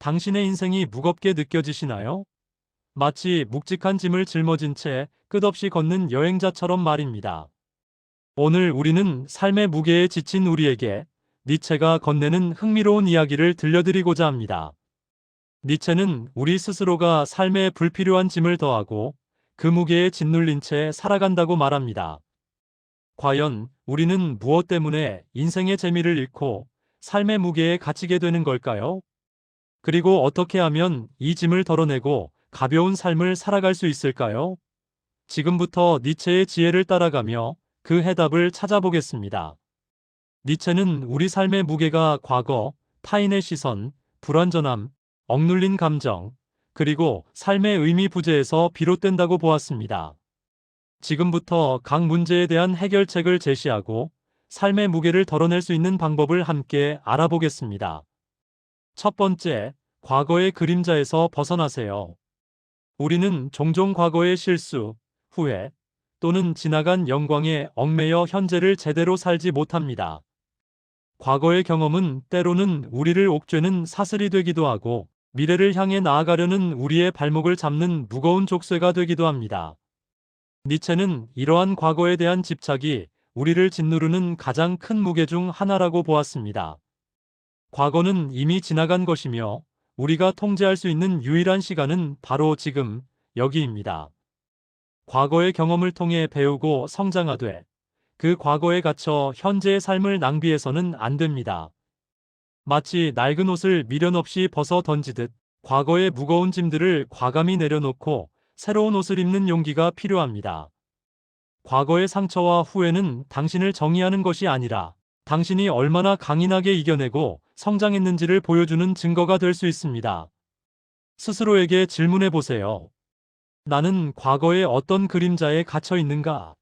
당신의 인생이 무겁게 느껴지시나요? 마치 묵직한 짐을 짊어진 채 끝없이 걷는 여행자처럼 말입니다. 오늘 우리는 삶의 무게에 지친 우리에게 니체가 건네는 흥미로운 이야기를 들려드리고자 합니다. 니체는 우리 스스로가 삶에 불필요한 짐을 더하고 그 무게에 짓눌린 채 살아간다고 말합니다. 과연 우리는 무엇 때문에 인생의 재미를 잃고 삶의 무게에 갇히게 되는 걸까요? 그리고 어떻게 하면 이 짐을 덜어내고 가벼운 삶을 살아갈 수 있을까요? 지금부터 니체의 지혜를 따라가며 그 해답을 찾아보겠습니다. 니체는 우리 삶의 무게가 과거, 타인의 시선, 불완전함, 억눌린 감정, 그리고 삶의 의미 부재에서 비롯된다고 보았습니다. 지금부터 각 문제에 대한 해결책을 제시하고 삶의 무게를 덜어낼 수 있는 방법을 함께 알아보겠습니다. 첫 번째, 과거의 그림자에서 벗어나세요. 우리는 종종 과거의 실수, 후회, 또는 지나간 영광에 얽매여 현재를 제대로 살지 못합니다. 과거의 경험은 때로는 우리를 옥죄는 사슬이 되기도 하고 미래를 향해 나아가려는 우리의 발목을 잡는 무거운 족쇄가 되기도 합니다. 니체는 이러한 과거에 대한 집착이 우리를 짓누르는 가장 큰 무게 중 하나라고 보았습니다. 과거는 이미 지나간 것이며 우리가 통제할 수 있는 유일한 시간은 바로 지금, 여기입니다. 과거의 경험을 통해 배우고 성장하되 그 과거에 갇혀 현재의 삶을 낭비해서는 안 됩니다. 마치 낡은 옷을 미련 없이 벗어 던지듯 과거의 무거운 짐들을 과감히 내려놓고 새로운 옷을 입는 용기가 필요합니다. 과거의 상처와 후회는 당신을 정의하는 것이 아니라 당신이 얼마나 강인하게 이겨내고 성장했는지를 보여주는 증거가 될 수 있습니다. 스스로에게 질문해 보세요. 나는 과거의 어떤 그림자에 갇혀 있는가?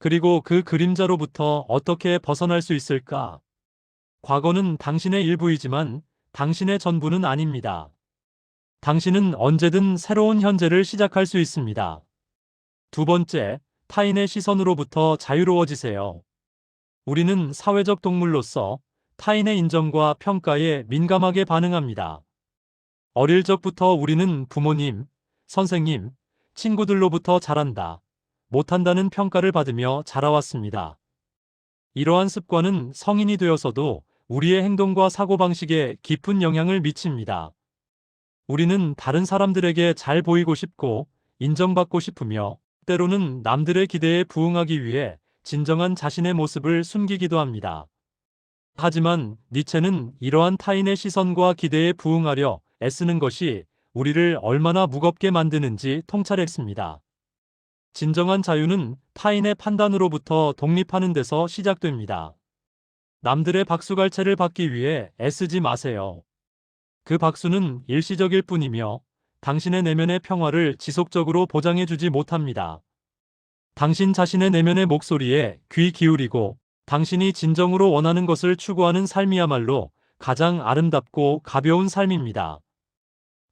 그리고 그 그림자로부터 어떻게 벗어날 수 있을까? 과거는 당신의 일부이지만 당신의 전부는 아닙니다. 당신은 언제든 새로운 현재를 시작할 수 있습니다. 두 번째, 타인의 시선으로부터 자유로워지세요. 우리는 사회적 동물로서 타인의 인정과 평가에 민감하게 반응합니다. 어릴 적부터 우리는 부모님, 선생님, 친구들로부터 잘한다, 못한다는 평가를 받으며 자라왔습니다. 이러한 습관은 성인이 되어서도 우리의 행동과 사고방식에 깊은 영향을 미칩니다. 우리는 다른 사람들에게 잘 보이고 싶고 인정받고 싶으며 때로는 남들의 기대에 부응하기 위해 진정한 자신의 모습을 숨기기도 합니다. 하지만 니체는 이러한 타인의 시선과 기대에 부응하려 애쓰는 것이 우리를 얼마나 무겁게 만드는지 통찰했습니다. 진정한 자유는 타인의 판단으로부터 독립하는 데서 시작됩니다. 남들의 박수갈채를 받기 위해 애쓰지 마세요. 그 박수는 일시적일 뿐이며 당신의 내면의 평화를 지속적으로 보장해주지 못합니다. 당신 자신의 내면의 목소리에 귀 기울이고 당신이 진정으로 원하는 것을 추구하는 삶이야말로 가장 아름답고 가벼운 삶입니다.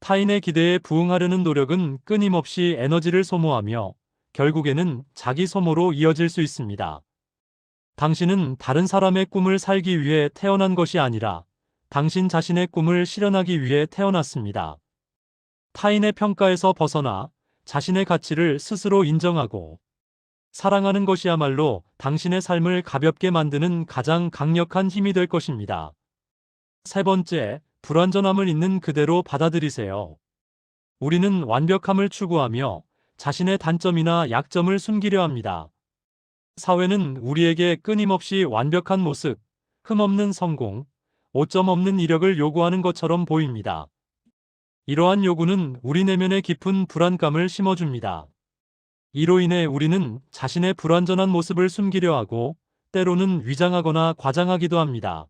타인의 기대에 부응하려는 노력은 끊임없이 에너지를 소모하며 결국에는 자기 소모로 이어질 수 있습니다. 당신은 다른 사람의 꿈을 살기 위해 태어난 것이 아니라 당신 자신의 꿈을 실현하기 위해 태어났습니다. 타인의 평가에서 벗어나 자신의 가치를 스스로 인정하고 사랑하는 것이야말로 당신의 삶을 가볍게 만드는 가장 강력한 힘이 될 것입니다. 세 번째, 불완전함을 있는 그대로 받아들이세요. 우리는 완벽함을 추구하며 자신의 단점이나 약점을 숨기려 합니다. 사회는 우리에게 끊임없이 완벽한 모습, 흠없는 성공, 오점 없는 이력을 요구하는 것처럼 보입니다. 이러한 요구는 우리 내면에 깊은 불안감을 심어줍니다. 이로 인해 우리는 자신의 불완전한 모습을 숨기려 하고 때로는 위장하거나 과장하기도 합니다.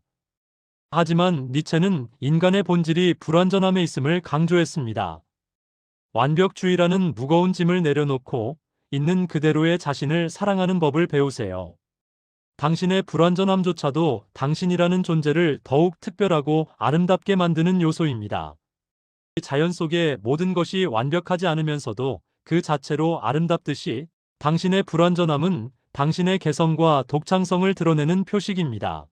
하지만 니체는 인간의 본질이 불완전함에 있음을 강조했습니다. 완벽주의라는 무거운 짐을 내려놓고 있는 그대로의 자신을 사랑하는 법을 배우세요. 당신의 불완전함조차도 당신이라는 존재를 더욱 특별하고 아름답게 만드는 요소입니다. 자연 속의 모든 것이 완벽하지 않으면서도 그 자체로 아름답듯이 당신의 불완전함은 당신의 개성과 독창성을 드러내는 표식입니다.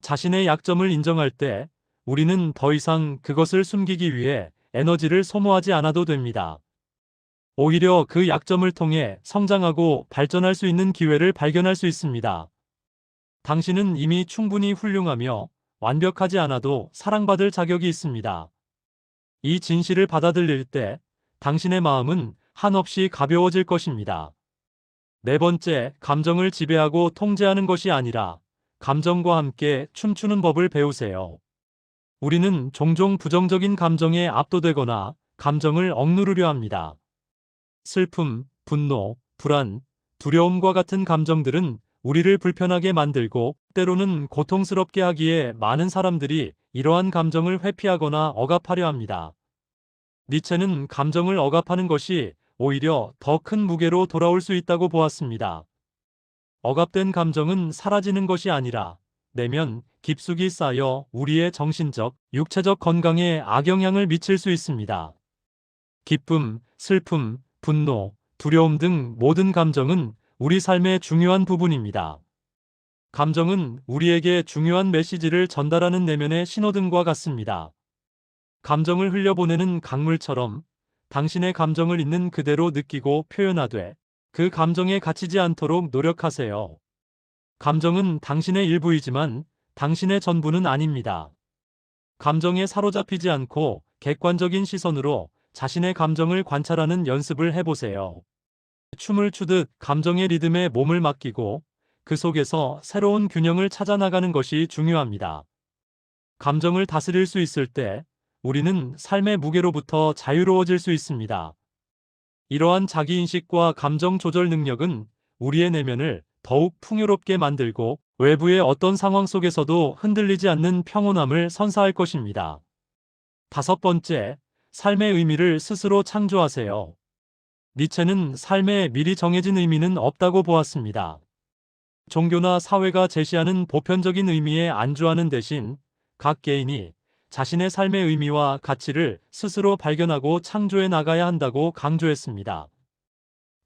자신의 약점을 인정할 때 우리는 더 이상 그것을 숨기기 위해 에너지를 소모하지 않아도 됩니다. 오히려 그 약점을 통해 성장하고 발전할 수 있는 기회를 발견할 수 있습니다. 당신은 이미 충분히 훌륭하며 완벽하지 않아도 사랑받을 자격이 있습니다. 이 진실을 받아들일 때 당신의 마음은 한없이 가벼워질 것입니다. 네 번째, 감정을 지배하고 통제하는 것이 아니라 감정과 함께 춤추는 법을 배우세요. 우리는 종종 부정적인 감정에 압도되거나 감정을 억누르려 합니다. 슬픔, 분노, 불안, 두려움과 같은 감정들은 우리를 불편하게 만들고 때로는 고통스럽게 하기에 많은 사람들이 이러한 감정을 회피하거나 억압하려 합니다. 니체는 감정을 억압하는 것이 오히려 더 큰 무게로 돌아올 수 있다고 보았습니다. 억압된 감정은 사라지는 것이 아니라 내면 깊숙이 쌓여 우리의 정신적, 육체적 건강에 악영향을 미칠 수 있습니다. 기쁨, 슬픔, 분노, 두려움 등 모든 감정은 우리 삶의 중요한 부분입니다. 감정은 우리에게 중요한 메시지를 전달하는 내면의 신호등과 같습니다. 감정을 흘려보내는 강물처럼 당신의 감정을 있는 그대로 느끼고 표현하되 그 감정에 갇히지 않도록 노력하세요. 감정은 당신의 일부이지만 당신의 전부는 아닙니다. 감정에 사로잡히지 않고 객관적인 시선으로 자신의 감정을 관찰하는 연습을 해보세요. 춤을 추듯 감정의 리듬에 몸을 맡기고 그 속에서 새로운 균형을 찾아 나가는 것이 중요합니다. 감정을 다스릴 수 있을 때 우리는 삶의 무게로부터 자유로워질 수 있습니다. 이러한 자기인식과 감정 조절 능력은 우리의 내면을 더욱 풍요롭게 만들고 외부의 어떤 상황 속에서도 흔들리지 않는 평온함을 선사할 것입니다. 다섯 번째, 삶의 의미를 스스로 창조하세요. 니체는 삶에 미리 정해진 의미는 없다고 보았습니다. 종교나 사회가 제시하는 보편적인 의미에 안주하는 대신 각 개인이 자신의 삶의 의미와 가치를 스스로 발견하고 창조해 나가야 한다고 강조했습니다.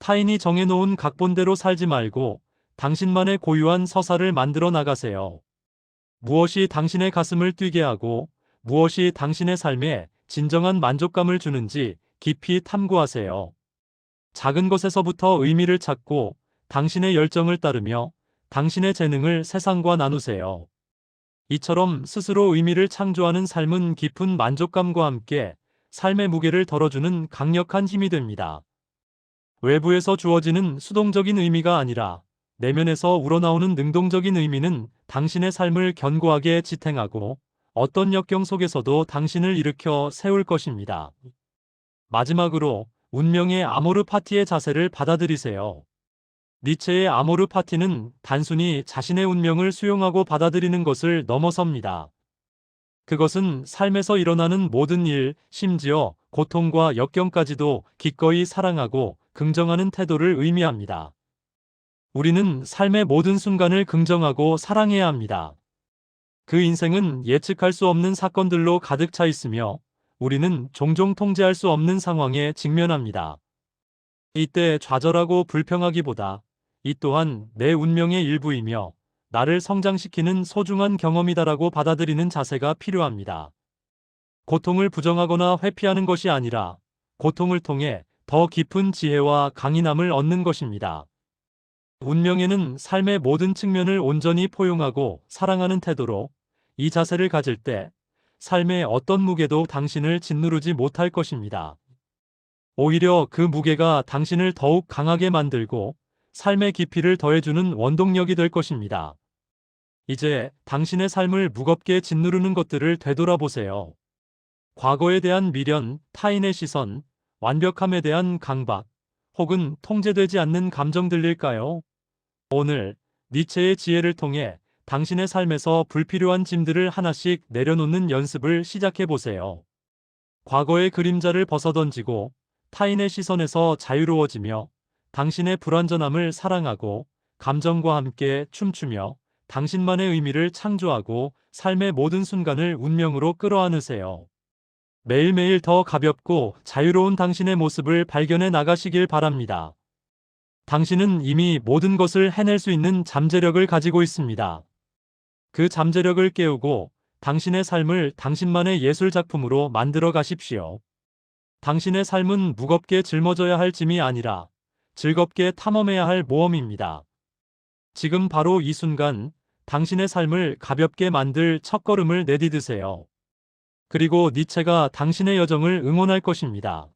타인이 정해놓은 각본대로 살지 말고 당신만의 고유한 서사를 만들어 나가세요. 무엇이 당신의 가슴을 뛰게 하고 무엇이 당신의 삶에 진정한 만족감을 주는지 깊이 탐구하세요. 작은 것에서부터 의미를 찾고 당신의 열정을 따르며 당신의 재능을 세상과 나누세요. 이처럼 스스로 의미를 창조하는 삶은 깊은 만족감과 함께 삶의 무게를 덜어주는 강력한 힘이 됩니다. 외부에서 주어지는 수동적인 의미가 아니라 내면에서 우러나오는 능동적인 의미는 당신의 삶을 견고하게 지탱하고 어떤 역경 속에서도 당신을 일으켜 세울 것입니다. 마지막으로 운명의 아모르 파티의 자세를 받아들이세요. 니체의 아모르 파티는 단순히 자신의 운명을 수용하고 받아들이는 것을 넘어섭니다. 그것은 삶에서 일어나는 모든 일, 심지어 고통과 역경까지도 기꺼이 사랑하고 긍정하는 태도를 의미합니다. 우리는 삶의 모든 순간을 긍정하고 사랑해야 합니다. 그 인생은 예측할 수 없는 사건들로 가득 차 있으며 우리는 종종 통제할 수 없는 상황에 직면합니다. 이때 좌절하고 불평하기보다 이 또한 내 운명의 일부이며 나를 성장시키는 소중한 경험이다라고 받아들이는 자세가 필요합니다. 고통을 부정하거나 회피하는 것이 아니라 고통을 통해 더 깊은 지혜와 강인함을 얻는 것입니다. 운명에는 삶의 모든 측면을 온전히 포용하고 사랑하는 태도로 이 자세를 가질 때 삶의 어떤 무게도 당신을 짓누르지 못할 것입니다. 오히려 그 무게가 당신을 더욱 강하게 만들고 삶의 깊이를 더해주는 원동력이 될 것입니다. 이제 당신의 삶을 무겁게 짓누르는 것들을 되돌아보세요. 과거에 대한 미련, 타인의 시선, 완벽함에 대한 강박, 혹은 통제되지 않는 감정들일까요? 오늘 니체의 지혜를 통해 당신의 삶에서 불필요한 짐들을 하나씩 내려놓는 연습을 시작해 보세요. 과거의 그림자를 벗어던지고 타인의 시선에서 자유로워지며 당신의 불완전함을 사랑하고 감정과 함께 춤추며 당신만의 의미를 창조하고 삶의 모든 순간을 운명으로 끌어안으세요. 매일매일 더 가볍고 자유로운 당신의 모습을 발견해 나가시길 바랍니다. 당신은 이미 모든 것을 해낼 수 있는 잠재력을 가지고 있습니다. 그 잠재력을 깨우고 당신의 삶을 당신만의 예술 작품으로 만들어 가십시오. 당신의 삶은 무겁게 짊어져야 할 짐이 아니라 즐겁게 탐험해야 할 모험입니다. 지금 바로 이 순간 당신의 삶을 가볍게 만들 첫걸음을 내디드세요. 그리고 니체가 당신의 여정을 응원할 것입니다.